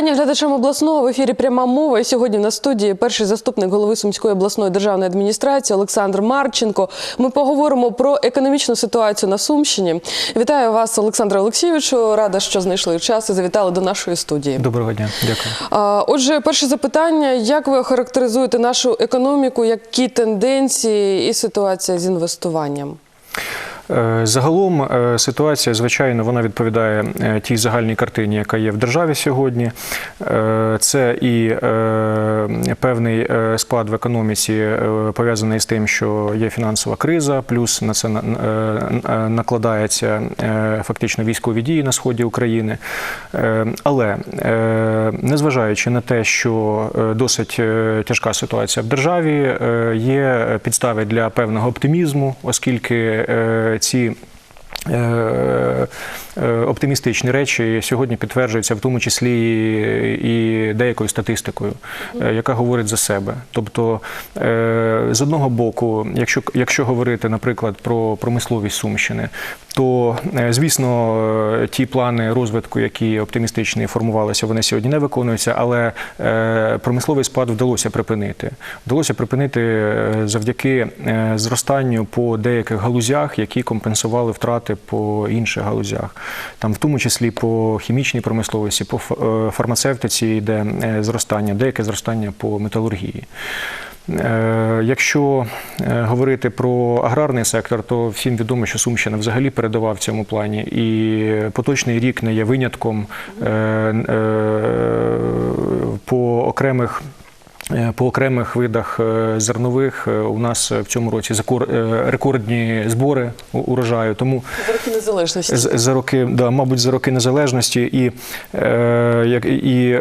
Вітання глядачам обласного в ефірі пряма мова. І сьогодні на студії перший заступник голови Сумської обласної державної адміністрації Олександр Марченко. Ми поговоримо про економічну ситуацію на Сумщині. Вітаю вас, Олександре Олексійовичу. Рада, що знайшли час і завітали до нашої студії. Доброго дня, дякую. Отже, перше запитання: як ви охарактеризуєте нашу економіку, які тенденції і ситуація з інвестуванням? Е, Загалом е, ситуація, звичайно, вона відповідає е, тій загальній картині, яка є в державі сьогодні. Це і певний спад в економіці пов'язаний з тим, що є фінансова криза, плюс на це на- накладається фактично військові дії на сході України. Але незважаючи на те, що досить тяжка ситуація в державі, є підстави для певного оптимізму, оскільки ці е, оптимістичні речі сьогодні підтверджуються, в тому числі і деякою статистикою, е, яка говорить за себе. Тобто, е, з одного боку, якщо, якщо говорити, наприклад, про промисловість Сумщини, то, е, звісно, е, ті плани розвитку, які оптимістичні формувалися, вони сьогодні не виконуються, але е, промисловий спад вдалося припинити. Вдалося припинити е, завдяки е, зростанню по деяких галузях, які компенсували втрати по інших галузях. Там, в тому числі по хімічній промисловості, по е, фармацевтиці йде е, зростання, деяке зростання по металургії. Е, Якщо говорити про аграрний сектор, то всім відомо, що Сумщина взагалі передова в цьому плані, і поточний рік не є винятком по окремих. Е, По окремих видах е, зернових е, у нас в цьому році рекордні збори урожаю. Тому За роки незалежності. за роки, да, мабуть, за роки незалежності і, як, і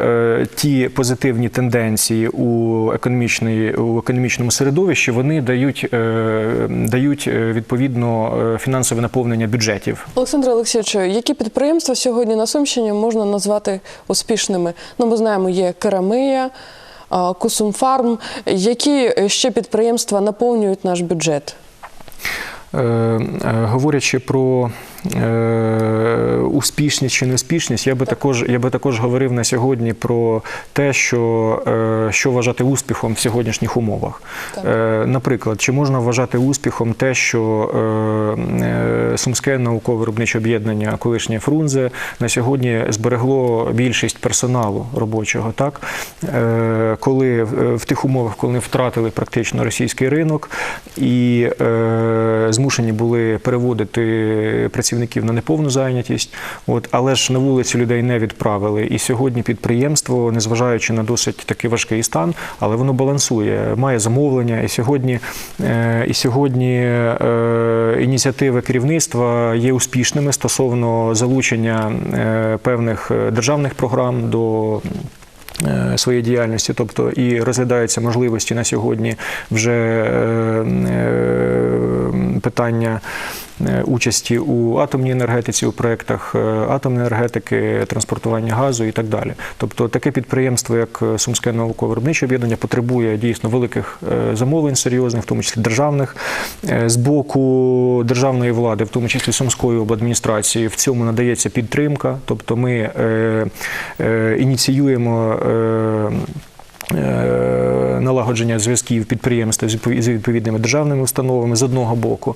ті позитивні тенденції у, економічній, у економічному середовищі вони дають, дають відповідно фінансове наповнення бюджетів. Олександре Олексійовичу, які підприємства сьогодні на Сумщині можна назвати успішними? Ну, ми знаємо, є Керамея, Кусумфарм. Які ще підприємства наповнюють наш бюджет? Е, е, Говорячи про е, успішність чи неуспішність, я би також я би також говорив на сьогодні про те, що, е, що вважати успіхом в сьогоднішніх умовах. Так. Е, Наприклад, чи можна вважати успіхом те, що е, е, Сумське науково-виробниче об'єднання колишнє Фрунзе на сьогодні зберегло більшість персоналу робочого, так Е, коли в тих умовах, коли вони втратили практично російський ринок і е, змушені були переводити працівників на неповну зайнятість, от але ж на вулицю людей не відправили. І сьогодні підприємство, незважаючи на досить такий важкий стан, але воно балансує, має замовлення. І сьогодні, е, і сьогодні е, ініціативи керівництва є успішними стосовно залучення е, певних державних програм до своєї діяльності, тобто і розглядаються можливості на сьогодні вже питання участі у атомній енергетиці, у проєктах е, атомної енергетики, транспортування газу і так далі. Тобто таке підприємство, як е, Сумське науково-виробниче об'єднання, потребує дійсно великих е, замовлень серйозних, в тому числі державних, Е, з боку державної влади, в тому числі Сумської обладміністрації, в цьому надається підтримка. Тобто ми е, е, ініціюємо. Е, е, Налагодження зв'язків підприємства з відповідними державними установами з одного боку.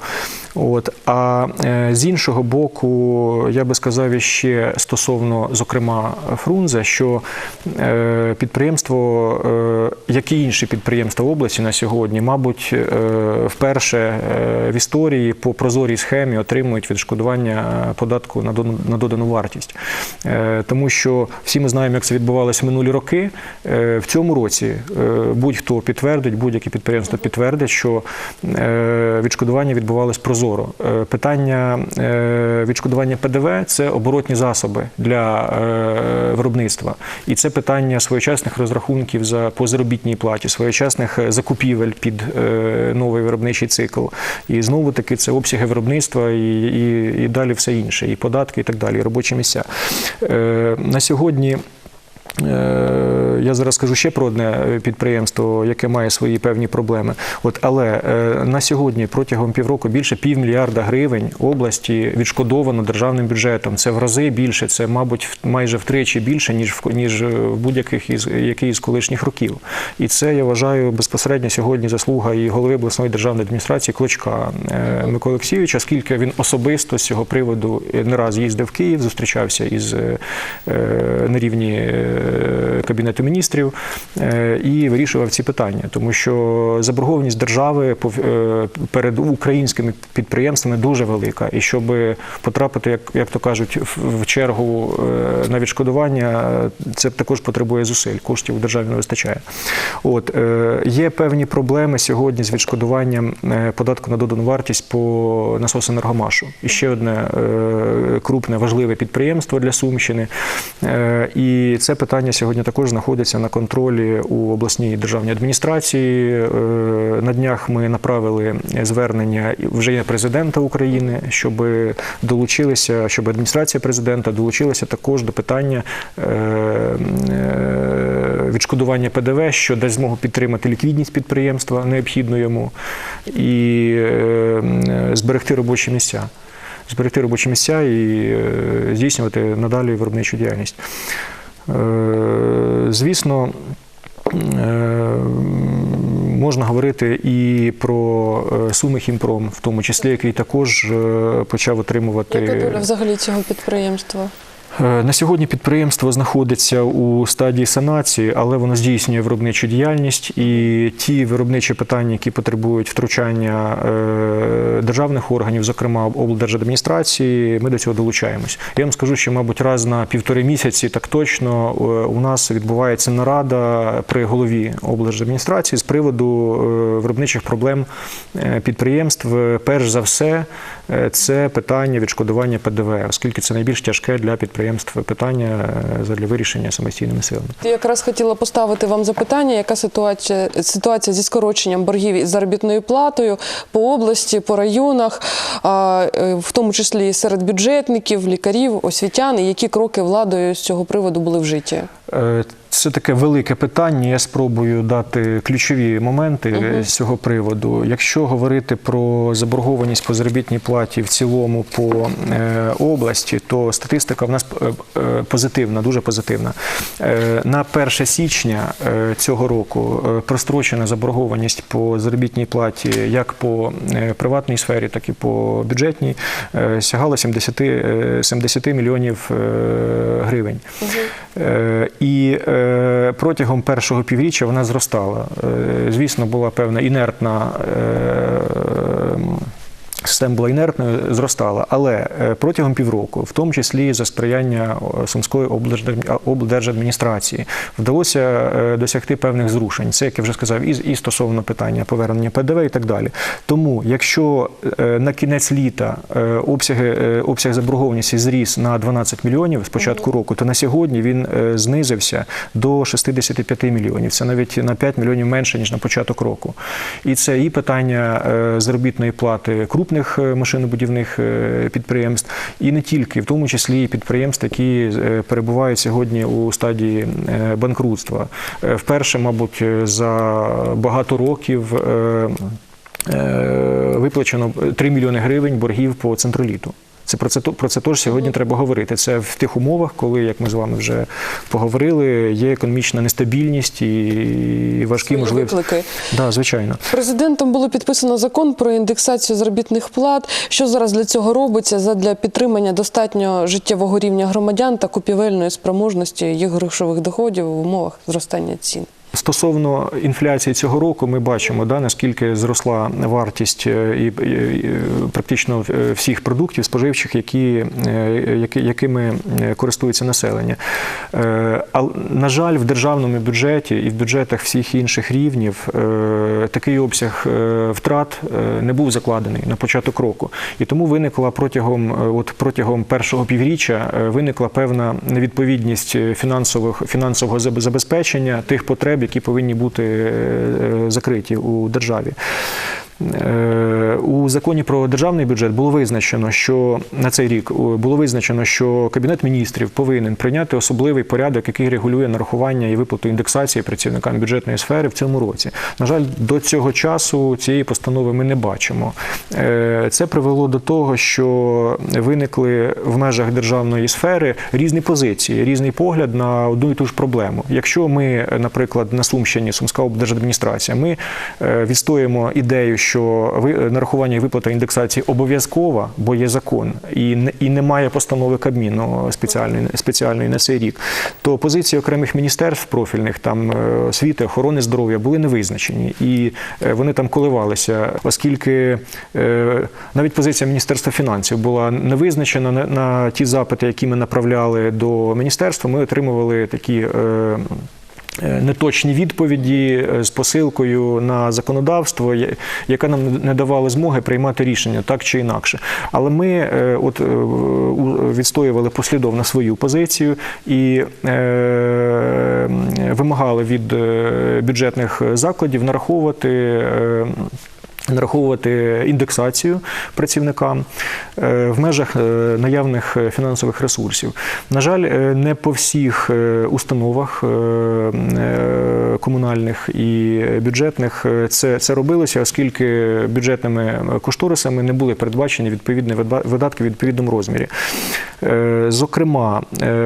От, а е, з іншого боку, я би сказав іще стосовно, зокрема, Фрунзе, що е, підприємство, е, як і інші підприємства області на сьогодні, мабуть, вперше в історії по прозорій схемі отримують відшкодування податку на додану вартість. Тому що всі ми знаємо, як це відбувалося минулі роки. В цьому році е, будь-хто підтвердить, будь-яке підприємство підтвердить, що е, відшкодування відбувалось прозоро. Е, Питання е, відшкодування ПДВ це оборотні засоби для виробництва. І це питання своєчасних розрахунків за по заробітній платі, своєчасних закупівель під новий виробничий цикл. І знову таки це обсяги виробництва і, і, далі все інше, і податки, і так далі, і робочі місця. На сьогодні Я зараз скажу ще про одне підприємство, яке має свої певні проблеми. От, але е, на сьогодні протягом півроку більше півмільярда гривень області відшкодовано державним бюджетом. Це в рази більше, це, мабуть, майже втричі більше, ніж в ніж в будь-яких із який з колишніх років. І це я вважаю безпосередньо сьогодні заслуга і голови обласної державної адміністрації Клочка е, Миколи Олексійовича, оскільки він особисто з цього приводу не раз їздив в Київ, зустрічався із е, е, на рівні е, Кабінету міністрів е, і вирішував ці питання, тому що заборгованість держави е, перед українськими підприємствами дуже велика. І щоб потрапити, як, як то кажуть, в, чергу е, на відшкодування, це також потребує зусиль. Коштів у державі не вистачає. От є певні проблеми сьогодні з відшкодуванням податку на додану вартість по насосенергомашу. І ще одне крупне важливе підприємство для Сумщини. І це питання сьогодні також знаходиться на контролі у обласній державній адміністрації. Е, На днях ми направили звернення вже президента України, щоб долучилися, щоб адміністрація президента долучилася також до питання е, е, відшкодування ПДВ, що дасть змогу підтримати ліквідність підприємства, необхідну йому, і зберегти робочі місця. Зберегти робочі місця і здійснювати надалі виробничу діяльність. Звісно, е, можна говорити і про е, Суми Хімпром, в тому числі, який також е, почав отримувати. Яка доля взагалі цього підприємства? Е, На сьогодні підприємство знаходиться у стадії санації, але воно здійснює виробничу діяльність і ті виробничі питання, які потребують втручання е, державних органів, зокрема облдержадміністрації, ми до цього долучаємось. Я вам скажу, що, мабуть, раз на півтори місяці так точно е, у нас відбувається нарада при голові облдержадміністрації з приводу виробничих проблем підприємств. Перш за все, це питання відшкодування ПДВ, оскільки це найбільш тяжке для підприємств питання е, для вирішення самостійними силами. Я якраз хотіла поставити вам запитання, яка ситуація, ситуація зі скороченням боргів із заробітною платою по області, по районах, е, в тому числі серед бюджетників, лікарів, освітян, і які кроки владою з цього приводу були вжиті? Це таке велике питання. Я спробую дати ключові моменти з цього приводу. Якщо говорити про заборгованість по заробітній платі в цілому по е, області, то статистика в нас е, е, позитивна, дуже позитивна. Е, На 1 січня цього року прострочена заборгованість по заробітній платі як по приватній сфері, так і по бюджетній е, сягала 70, е, 70 мільйонів гривень. Е, І е, протягом першого півріччя вона зростала. Е, Звісно, була певна інертна. Е, Система була інертною, зростала, але е, протягом півроку, в тому числі за сприяння Сумської облдержадміністрації, вдалося е, досягти певних зрушень. Це, як я вже сказав, і, стосовно питання повернення ПДВ і так далі. Тому, якщо е, на кінець літа е, обсяги, е, обсяг заборгованості зріс на 12 мільйонів з початку року, то на сьогодні він е, знизився до 65 мільйонів. Це навіть на 5 мільйонів менше ніж на початок року. І це і питання е, заробітної плати крупних е, машинобудівних е, підприємств, і не тільки, в тому числі і підприємств, які е, перебувають сьогодні у стадії банкрутства. Вперше, мабуть, за багато років. Виплачено 3 мільйони гривень боргів по центроліту. Це про це про це теж сьогодні треба говорити. Це в тих умовах, коли, як ми з вами вже поговорили, є економічна нестабільність і важкі можливості. виклики. Да, звичайно. Президентом було підписано закон про індексацію заробітних плат. Що зараз для цього робиться задля підтримання достатньо життєвого рівня громадян та купівельної спроможності їх грошових доходів в умовах зростання цін? Стосовно інфляції цього року, ми бачимо, да, наскільки зросла вартість е, і, практично е, всіх продуктів споживчих, які, е, якими користується населення. А на жаль, в державному бюджеті і в бюджетах всіх інших рівнів такий обсяг втрат не був закладений на початок року. І тому виникла протягом, от протягом першого півріччя виникла певна невідповідність фінансових фінансового забезпечення тих потреб, які повинні бути е, закриті у державі. Е, У законі про державний бюджет було визначено, що на цей рік е, було визначено, що Кабінет міністрів повинен прийняти особливий порядок, який регулює нарахування і виплату індексації працівникам бюджетної сфери в цьому році. На жаль, до цього часу цієї постанови ми не бачимо. Е, Це привело до того, що виникли в межах державної сфери різні позиції, різний погляд на одну і ту ж проблему. Якщо ми, наприклад, на Сумщині, Сумська облдержадміністрація, ми відстоїмо ідею, що ви- нарахування і виплата індексації обов'язкова, бо є закон, і, і немає постанови Кабміну спеціальної, спеціальної на цей рік, то позиції окремих міністерств профільних, там е, освіти, охорони здоров'я були не визначені. І е, вони там коливалися, оскільки е, навіть позиція Міністерства фінансів була не визначена на, на ті запити, які ми направляли до міністерства. Ми отримували такі. Е, Неточні відповіді е, з посилкою на законодавство, яке нам не давало змоги приймати рішення так чи інакше. Але ми е, от відстоювали послідовно свою позицію і вимагали від бюджетних закладів нараховувати. Нараховувати індексацію працівникам е, в межах е, наявних фінансових ресурсів. На жаль, е, не по всіх установах комунальних і бюджетних це, це робилося, оскільки бюджетними кошторисами не були передбачені відповідні видатки в відповідному розмірі. Зокрема,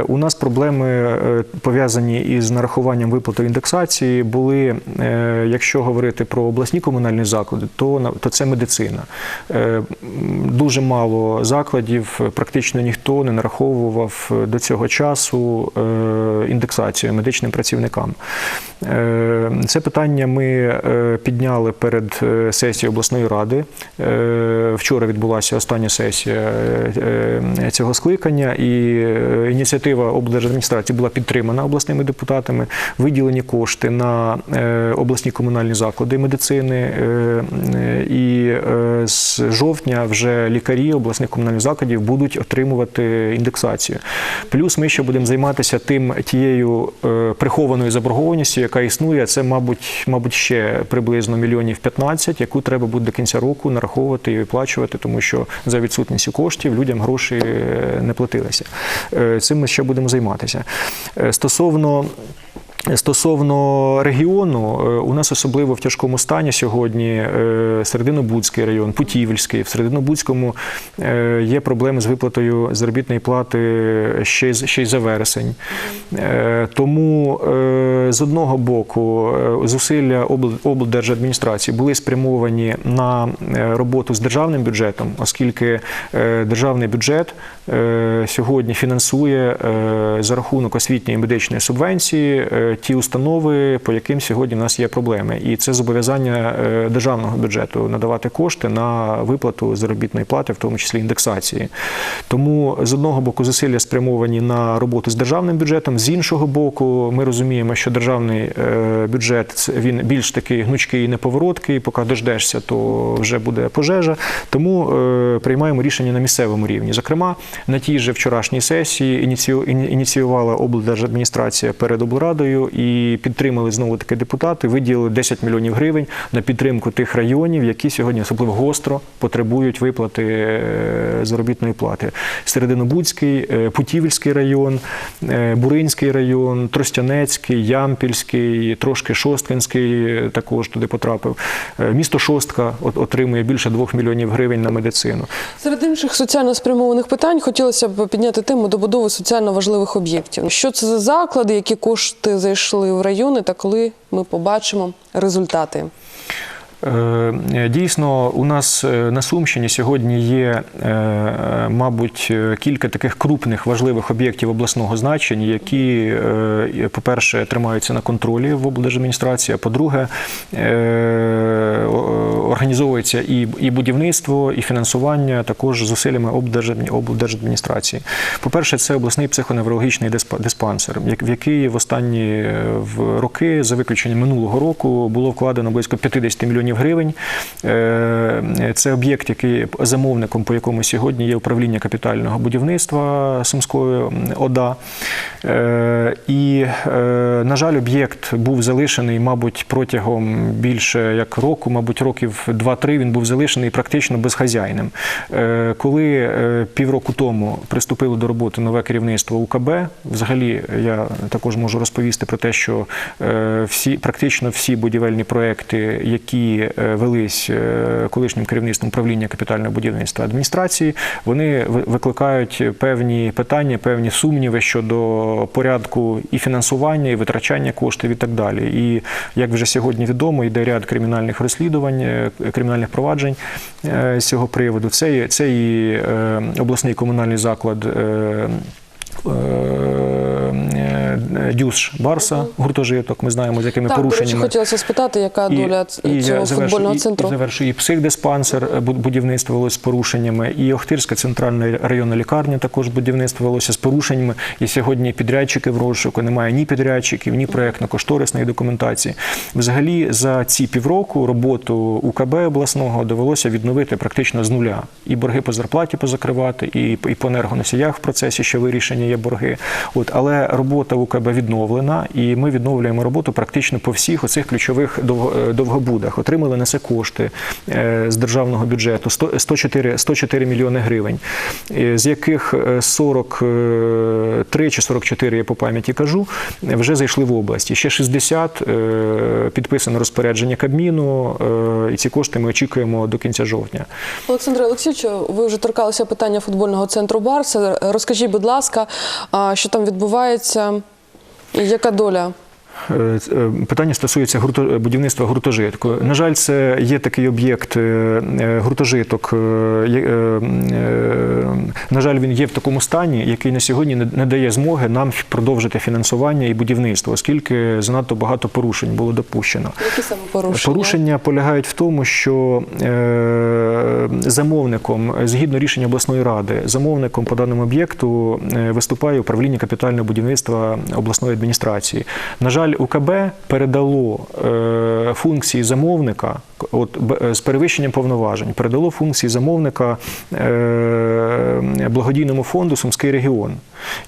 у нас проблеми пов'язані із нарахуванням виплати індексації були, якщо говорити про обласні комунальні заклади, то на- то це медицина. Е, Дуже мало закладів, практично ніхто не нараховував е, до цього часу е, індексацію медичним працівникам. Це питання ми підняли перед сесією обласної ради. Вчора відбулася остання сесія цього скликання, і ініціатива облдержадміністрації була підтримана обласними депутатами. Виділені кошти на обласні комунальні заклади медицини. Е, І е, з жовтня вже лікарі обласних комунальних закладів будуть отримувати індексацію. Плюс ми ще будемо займатися тим тією е, прихованою заборгованістю, яка існує. Це, мабуть, мабуть, ще приблизно мільйонів 15, яку треба буде до кінця року нараховувати і виплачувати, тому що за відсутністю коштів людям гроші не платилися. Цим ми ще будемо займатися. Стосовно Стосовно регіону, е, у нас особливо в тяжкому стані сьогодні е, Серединобудський район, Путівльський. В Серединобудському е, є проблеми з виплатою заробітної плати ще ще й за вересень. Тому з одного боку зусилля облдержадміністрації були спрямовані на роботу з державним бюджетом, оскільки державний бюджет сьогодні фінансує за рахунок освітньої медичної субвенції ті установи, по яким сьогодні в нас є проблеми. І це зобов'язання е, державного бюджету надавати кошти на виплату заробітної плати, в тому числі індексації. Тому з одного боку зусилля спрямовані на роботу з державним бюджетом, з іншого боку, ми розуміємо, що державний е, бюджет він більш такий гнучкий і неповороткий. Поки дождешся, то вже буде пожежа. Тому е, приймаємо рішення на місцевому рівні. Зокрема, на тій же вчорашній сесії ініціювала облдержадміністрація перед облрадою і підтримали знову таки депутати. Виділили 10 мільйонів гривень на підтримку тих районів, які сьогодні особливо гостро потребують виплати е, заробітної плати. Серединобудський, е, Путівельський район, е, Буринський район, Тростянецький, Ямпільський, трошки Шосткинський також туди потрапив. Місто Шостка отримує більше 2 мільйонів гривень на медицину. Серед інших соціально спрямованих питань хотілося б підняти тему добудови соціально важливих об'єктів. Що це за заклади, які кошти зайшли в райони, та коли ми побачимо результати? Е, Дійсно, у нас е, на Сумщині сьогодні є, е, мабуть, кілька таких крупних важливих об'єктів обласного значення, які, по-перше, тримаються на контролі в облдержадміністрації, а по-друге, організовується і, будівництво, і фінансування також зусиллями облдержадміністрації. По-перше, це обласний психоневрологічний диспа- диспансер, в який в останні роки, за виключенням минулого року, було вкладено близько 50 мільйонів гривень. Е, Це об'єкт, який замовником, по якому сьогодні є управління капітального будівництва Сумської ОДА. Е, І е, на жаль, об'єкт був залишений, мабуть, протягом більше як року, мабуть, років 2-3 він був залишений практично безхазяйним. Коли півроку тому приступило до роботи нове керівництво УКБ, взагалі я також можу розповісти про те, що всі практично всі будівельні проекти, які е, велись е, колишнім керівництвом управління капітального будівництва адміністрації, вони викликають певні питання, певні сумніви щодо порядку і фінансування, і витрачання коштів, і так далі. І як вже сьогодні відомо, йде ряд кримінальних розслідувань, е, кримінальних проваджень з цього приводу. Це, і- обласний комунальний заклад. Е, Дюш Барса, гуртожиток. Ми знаємо, з якими Так, порушеннями хотілося спитати, яка доля і цього завершу, футбольного і- центру. І, завершу, і психдиспансер е, будівництво велося з порушеннями, і Охтирська центральна районна лікарня також будівництво велося з порушеннями. І сьогодні підрядчики в розшуку, немає ні підрядчиків, ні проєктно-кошторисної документації. Взагалі за ці півроку роботу УКБ обласного довелося відновити практично з нуля. І борги по зарплаті позакривати, і, і по енергоносіях в процесі ще вирішення є борги. От, але робота УКБ відновлена, і ми відновлюємо роботу практично по всіх оцих ключових е, довгобудах. Отримали на це кошти е, з державного бюджету 100 104, 104 мільйони гривень, е, з яких е, 43 чи 44, я по пам'яті кажу, вже зайшли в область. Ще 60 е, підписано розпорядження Кабміну, і ці кошти ми очікуємо до кінця жовтня. Олександре Олексійовичу, ви вже торкалися питання футбольного центру Барса. Розкажіть, будь ласка, що там відбувається яка доля? Е, е, Питання стосується гурто- будівництва гуртожитку. На жаль, це є такий об'єкт е, е, гуртожиток. е, е, е, На жаль, він є в такому стані, який на сьогодні не дає змоги нам продовжити фінансування і будівництво, оскільки занадто багато порушень було допущено. Які саме порушення? Порушення полягають в тому, що е, замовником, згідно рішення обласної ради, замовником по даному об'єкту е, виступає управління капітального будівництва обласної адміністрації. На жаль, УКБ передало е, функції замовника, от з перевищенням повноважень, передало функції замовника е, благодійному фонду Сумський регіон,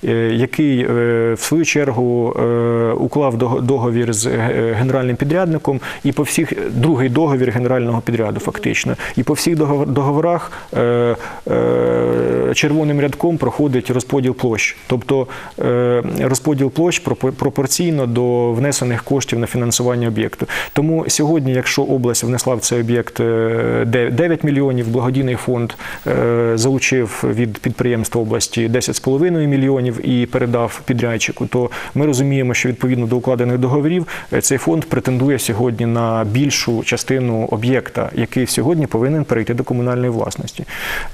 е, який е, в свою чергу е, уклав договір з е, генеральним підрядником і по всіх другий договір генерального підряду, фактично, і по всіх договорах е, е, червоним рядком проходить розподіл площ, тобто е, розподіл площ пропорційно до внесених коштів на фінансування об'єкту. Тому сьогодні, якщо область внесла в цей об'єкт е, 9 мільйонів, благодійний фонд е, залучив від підприємства області 10,5 мільйонів і передав підрядчику, то ми розуміємо, що відповідно до укладених договорів е, цей фонд претендує сьогодні на більшу частину об'єкта, який сьогодні повинен перейти до комунальної власності.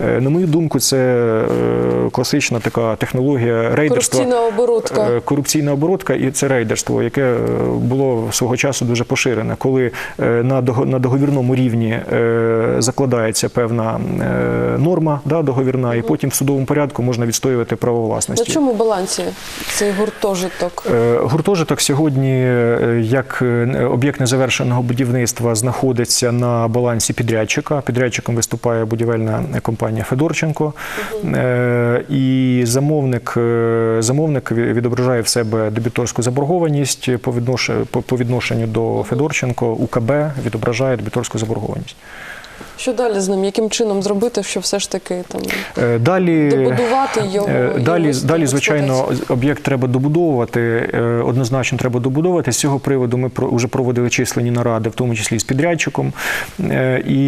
Е, На мою думку, це е, класична така технологія рейдерства. Корупційна оборудка. Е, корупційна оборудка і це рейдерство, яке е, було свого часу дуже поширене, коли е, на дого- на договірному рівні е, закладається певна е, норма да, договірна, і потім в судовому порядку можна відстоювати право На чому балансі цей гуртожиток? Е, Гуртожиток сьогодні, як об'єкт незавершеного будівництва, знаходиться на балансі підрядчика. Підрядчиком виступає будівельна компанія Федорченко. І замовник, замовник відображає в себе дебіторську заборгованість по відношенню до Федорченко. УКБ відображає дебіторську заборгованість. Що далі з ним? Яким чином зробити, щоб все ж таки там Е, Далі добудувати його? Е, Далі, ввести далі звичайно, об'єкт треба добудовувати. е, Однозначно треба добудовувати. З цього приводу ми вже проводили численні наради, в тому числі з підрядчиком. І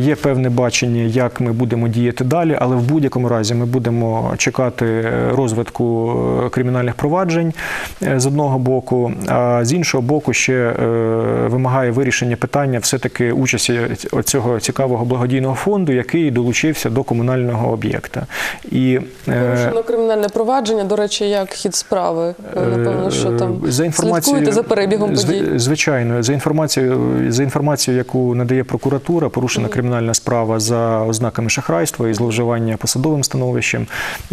є певне бачення, як ми будемо діяти далі, але в будь-якому разі ми будемо чекати розвитку кримінальних проваджень з одного боку, а з іншого боку, ще вимагає вирішення питання все-таки участі цього цікавого благодійного фонду, який долучився до комунального об'єкта. І е, Порушено кримінальне провадження. До речі, як хід справи? Напевно, що там Е, за інформацією слідкуєте за перебігом подій. Звичайно, за інформацією, за інформацією, яку надає прокуратура, порушена кримінальна справа за ознаками шахрайства і зловживання посадовим становищем.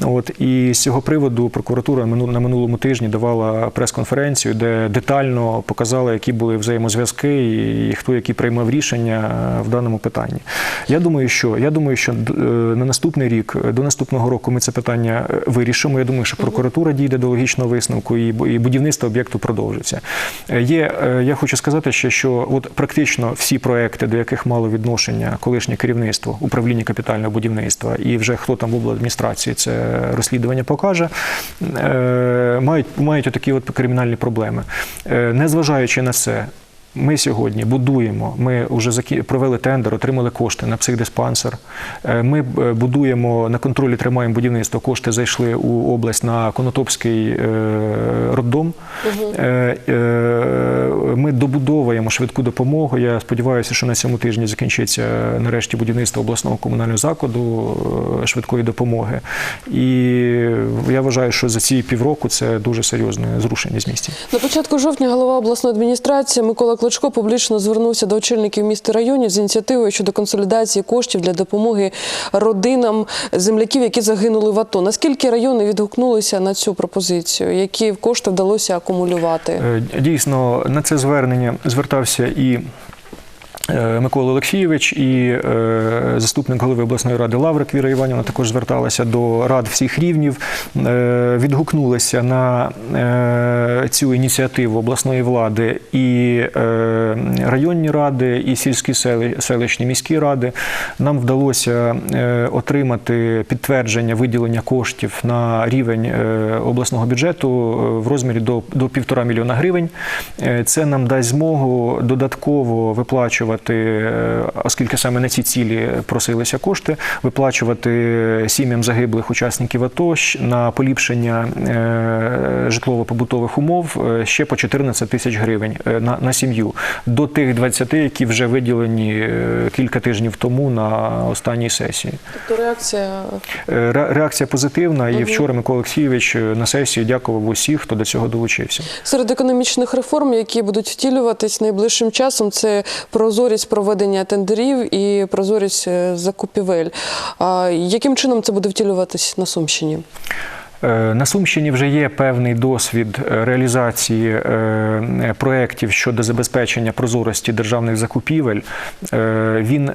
От і з цього приводу прокуратура на минулому тижні давала прес-конференцію, де детально показала, які були взаємозв'язки і хто які приймав рішення в даному питанні. Я думаю, що я думаю, що е, на наступний рік, е, до наступного року, ми це питання е, вирішимо. Я думаю, що прокуратура дійде до логічного висновку, і будівництво об'єкту продовжиться. Є, я хочу сказати ще, що от практично всі проекти, до яких мало відношення колишнє керівництво управління капітального будівництва, і вже хто там в обладміністрації це розслідування покаже, мають мають отакі от кримінальні проблеми. Незважаючи на це. Ми сьогодні будуємо. Ми вже провели тендер, отримали кошти на психдиспансер. Е, Ми е, будуємо на контролі, тримаємо будівництво. Кошти зайшли у область на Конотопський е, роддом. Ми добудовуємо швидку допомогу. Я сподіваюся, що на цьому тижні закінчиться нарешті будівництво обласного комунального закладу швидкої допомоги. І я вважаю, що за ці півроку це дуже серйозне зрушення з місця. На початку жовтня голова обласної адміністрації Микола Кличко публічно звернувся до очільників міст і районів з ініціативою щодо консолідації коштів для допомоги родинам земляків, які загинули в АТО. Наскільки райони відгукнулися на цю пропозицію? Які кошти вдалося акумулювати? Е, Дійсно, на це звернення звертався і. Е, Микола Олексійович і е, заступник голови обласної ради Лаврик Віра Іванівна також зверталася до рад всіх рівнів, е, відгукнулися на цю ініціативу обласної влади і районні ради, і сільські селищні міські ради. Нам вдалося отримати підтвердження виділення коштів на рівень обласного бюджету в розмірі до, півтора мільйона гривень. Це нам дасть змогу додатково виплачувати, е, оскільки саме на ці цілі просилися кошти, виплачувати сім'ям загиблих учасників АТО на поліпшення е, житлово-побутових умов е, ще по 14 тисяч гривень на, на сім'ю до тих 20, які вже виділені кілька тижнів тому на останній сесії. Тобто реакція Реакція позитивна, і вчора Микола Олексійович на сесії дякував усіх, хто до цього долучився. серед економічних реформ, які будуть втілюватись найближчим часом, це прозорість проведення тендерів і прозорість е, закупівель. Яким чином це буде втілюватись на Сумщині? Е, На Сумщині вже є певний досвід е, реалізації проєктів щодо забезпечення прозорості державних закупівель. Він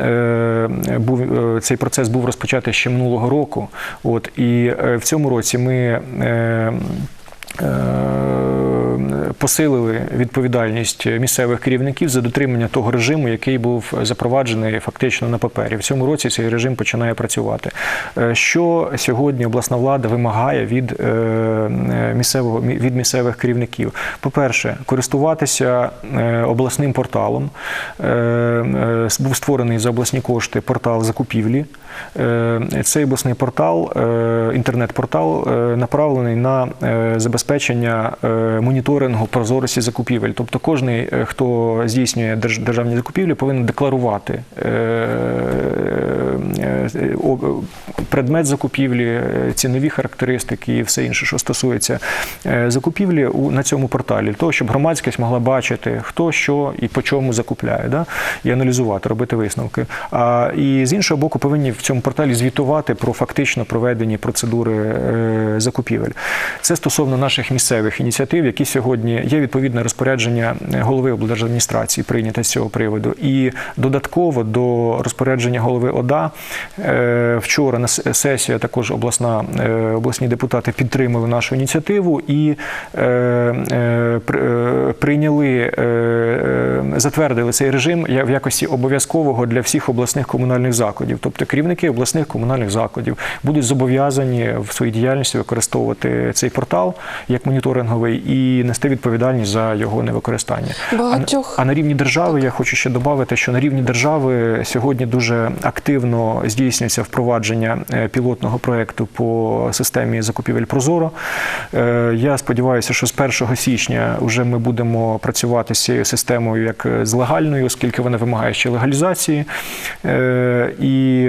був цей процес був розпочатий ще минулого року. От і в цьому році ми. Е, е, Посилили відповідальність місцевих керівників за дотримання того режиму, який був запроваджений фактично на папері. В цьому році цей режим починає працювати. Е, Що сьогодні обласна влада вимагає від е, місцевого від місцевих керівників? По-перше, користуватися е, обласним порталом. Е, е, Був створений за обласні кошти портал закупівлі. Е, Цей обласний портал, е, інтернет-портал, е, направлений на забезпечення моніторингу прозорості закупівель. Тобто, кожен, хто здійснює державні закупівлі, повинен декларувати предмет закупівлі, цінові характеристики і все інше, що стосується закупівлі на цьому порталі, того, щоб громадськість могла бачити, хто що і по чому закупляє, і аналізувати, робити висновки. А і з іншого боку, повинні в цьому порталі звітувати про фактично проведені процедури е, закупівель. Це стосовно наших місцевих ініціатив, які сьогодні є відповідне розпорядження голови облдержадміністрації прийняте з цього приводу. І додатково до розпорядження голови ОДА е, вчора на сесія також обласна е, обласні депутати підтримали нашу ініціативу і е, е, при- е, прийняли, е, е, затвердили цей режим в якості обов'язкового для всіх обласних комунальних закладів. Тобто керівники обласних комунальних закладів будуть зобов'язані в своїй діяльності використовувати цей портал як моніторинговий і нести відповідальність за його невикористання. Багатьох- А, на- а на рівні держави я хочу ще додати, що на рівні держави сьогодні дуже активно здійснюється впровадження е, пілотного проекту по системі закупівель Прозоро. Е, Я сподіваюся, що з 1 січня вже ми будемо працювати з цією системою як з легальною, оскільки вона вимагає ще легалізації. Е, І,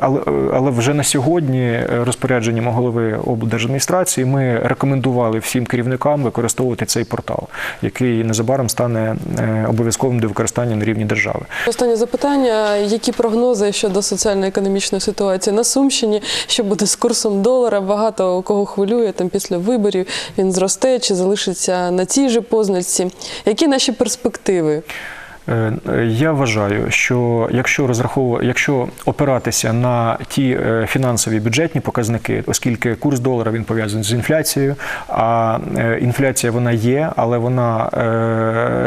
але, але вже на сьогодні е, розпорядженням голови облдержадміністрації ми рекомендували всім керівникам використовувати цей портал, який незабаром стане е, обов'язковим до використання на рівні держави. Останнє запитання: які прогнози щодо соціально-економічної ситуації на Сумщині? Що буде з курсом долара? Багато кого хвилює там після виборів. Він зросте чи залишиться на цій же позначці? Які наші перспективи? Е, Я вважаю, що якщо розраховувати, якщо опиратися на ті е, фінансові бюджетні показники, оскільки курс долара він пов'язаний з інфляцією, а е, інфляція вона є, але вона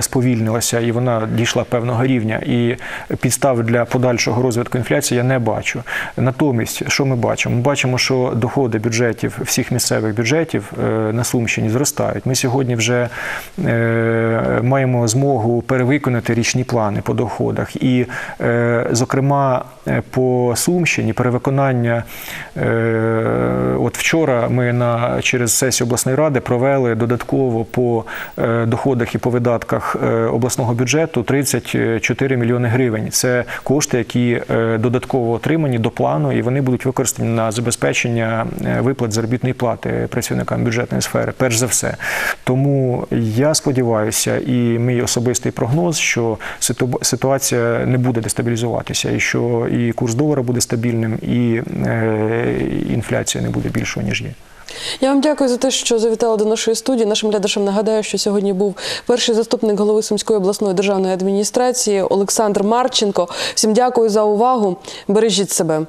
сповільнилася і вона дійшла певного рівня. І підстав для подальшого розвитку інфляції я не бачу. Натомість, що ми бачимо? Ми бачимо, що доходи бюджетів всіх місцевих бюджетів на Сумщині зростають. Ми сьогодні вже маємо змогу перевиконати річні плани по доходах. І, е, зокрема, е, по Сумщині перевиконання. Е, от вчора ми на через сесію обласної ради провели додатково по доходах і по видатках обласного бюджету 34 мільйони гривень. Це кошти, які додатково отримані до плану, і вони будуть використані на забезпечення виплат заробітної плати працівникам бюджетної сфери. Перш за все, тому я сподіваюся, і мій особистий прогноз, що ситу- ситуація не буде дестабілізуватися, і що і курс долара буде стабільним, і е, інфляція не буде більшою ніж є. Я вам дякую за те, що завітали до нашої студії. Нашим глядачам нагадаю, що сьогодні був перший заступник голови Сумської обласної державної адміністрації Олександр Марченко. Всім дякую за увагу. Бережіть себе.